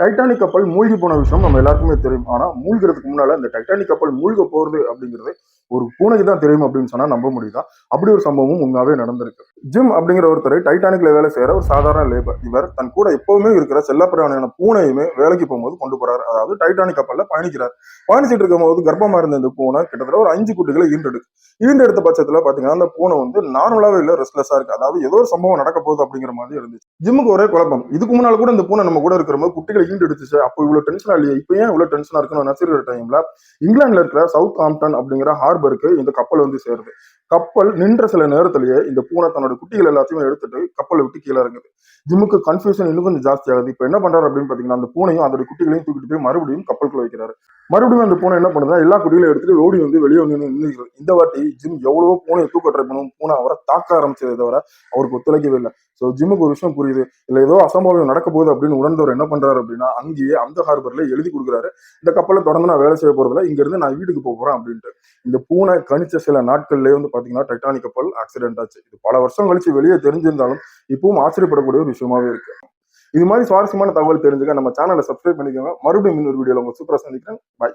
Titanic கப்பல் மூழ்கி போன விஷயம் நம்ம எல்லாருக்குமே தெரியும். ஆனால் மூழ்கிறதுக்கு முன்னால இந்த டைட்டானிக் கப்பல் மூழ்க போகிறது அப்படிங்கிறது ஒரு பூனைக்கு தான் தெரியும் அப்படின்னு சொன்னால் நம்ப முடியுதா? அப்படி ஒரு சம்பவம் உண்மையாகவே நடந்திருக்கு. ஜிம் அப்படிங்கிற ஒருத்தர் டைட்டானிக்ல வேலை செய்யற ஒரு சாதாரண லேபர். இவர் தன் கூட எப்பவுமே இருக்கிற செல்லப்பிராணியான பூனையுமே வேலைக்கு போகும்போது கொண்டு போறாரு. அதாவது டைட்டானிக் கப்பல்ல பயணிக்கிறார். பயணிச்சிட்டு இருக்கும்போது கர்ப்பமா இருந்த இந்த பூனை கிட்டத்தட்ட ஒரு அஞ்சு குட்டிகளை ஈண்டெடுக்கு ஈண்டெடுத்த பட்சத்துல பாத்தீங்கன்னா அந்த பூனை வந்து நார்மலாவே இல்ல ரெஸ்ட்லெஸ்ஸா இருக்கு. அதாவது ஏதோ ஒரு சம்பவம் நடக்க போகுது அப்படிங்கிற மாதிரி இருந்துச்சு. ஜிம்முக்கு ஒரே குழப்பம். இதுக்கு முன்னால கூட இந்த பூனை நம்ம கூட இருக்கிற போது குட்டிகளை ஈண்டெடுத்துச்சு. அப்போ இவ்வளவு டென்ஷனா இல்லையே. இப்போ ஏன் இவ்வளவு டென்ஷனா இருக்குன்னு நினைச்சிருக்கிற டைம்ல இங்கிலாந்துல இருக்கிற சவுத் ஆம்டன் அப்படிங்கிற ஹார்பருக்கு இந்த கப்பல் வந்து சேருது. கப்பல் நின்ற சில நேரத்திலேயே இந்த பூனை தன்னோட குட்டிகள் எல்லாத்தையும் எடுத்துட்டு கப்பலை விட்டு கீழே இறங்குது. ஜிம்முக்கு கன்ஃபியூஷன் இன்னும் கொஞ்சம் ஜாஸ்தி ஆகுது. இப்போ என்ன பண்றாரு அப்படின்னு பாத்தீங்கன்னா அந்த பூனையும் அதோட குட்டிகளையும் தூக்கிட்டு போய் மறுபடியும் கப்பலுக்குள்ள வைக்கிறாரு. மறுபடியும் அந்த பூனை என்ன பண்ணுதுன்னா எல்லா குட்டிகளையும் எடுத்துட்டு ஓடி வந்து வெளியே வந்து நின்றுக்கிறது இந்த வாட்டி ஜிம் எவ்வளவோ பூனையை தூக்க ட்ரை பண்ணும் பூனை அவரை தாக்க ஆரம்பிச்சதை தவிர அவருக்கு ஒத்துழைக்கவே இல்லை. ஸோ ஜிம்முக்கு ஒரு விஷயம் புரியுது. இல்ல ஏதோ அசம்பாவியம் நடக்க போகுது அப்படின்னு உணர்ந்தவர் என்ன பண்றாரு அப்படின்னா அங்கேயே அந்த ஹார்பர்ல எழுதி கொடுக்குறாரு. இந்த கப்பலை தொடர்ந்து நான் வேலை செய்ய போறதுல இங்க இருந்து நான் வீட்டுக்கு போக போறேன் அப்படின்ட்டு. இந்த பூனை கணிச்ச சில நாட்கள்லயே வந்து பாத்தீங்கன்னா டைட்டானிக் கப்பல் ஆக்சிடென்ட் ஆச்சு. இது பல வருஷம் கழிச்சு வெளியே தெரிஞ்சிருந்தாலும் இப்பவும் ஆச்சரியப்படக்கூடிய ஒரு விஷயமாவே இருக்கு. இது மாதிரி சுவாரஸ்யமான தகவல் தெரிஞ்சுக்க நம்ம சேனலை சப்ஸ்கிரைப் பண்ணிக்கோங்க. மறுபடியும் இன்னொரு வீடியோல உங்க சூப்பரா சந்திக்கிறேன். பாய்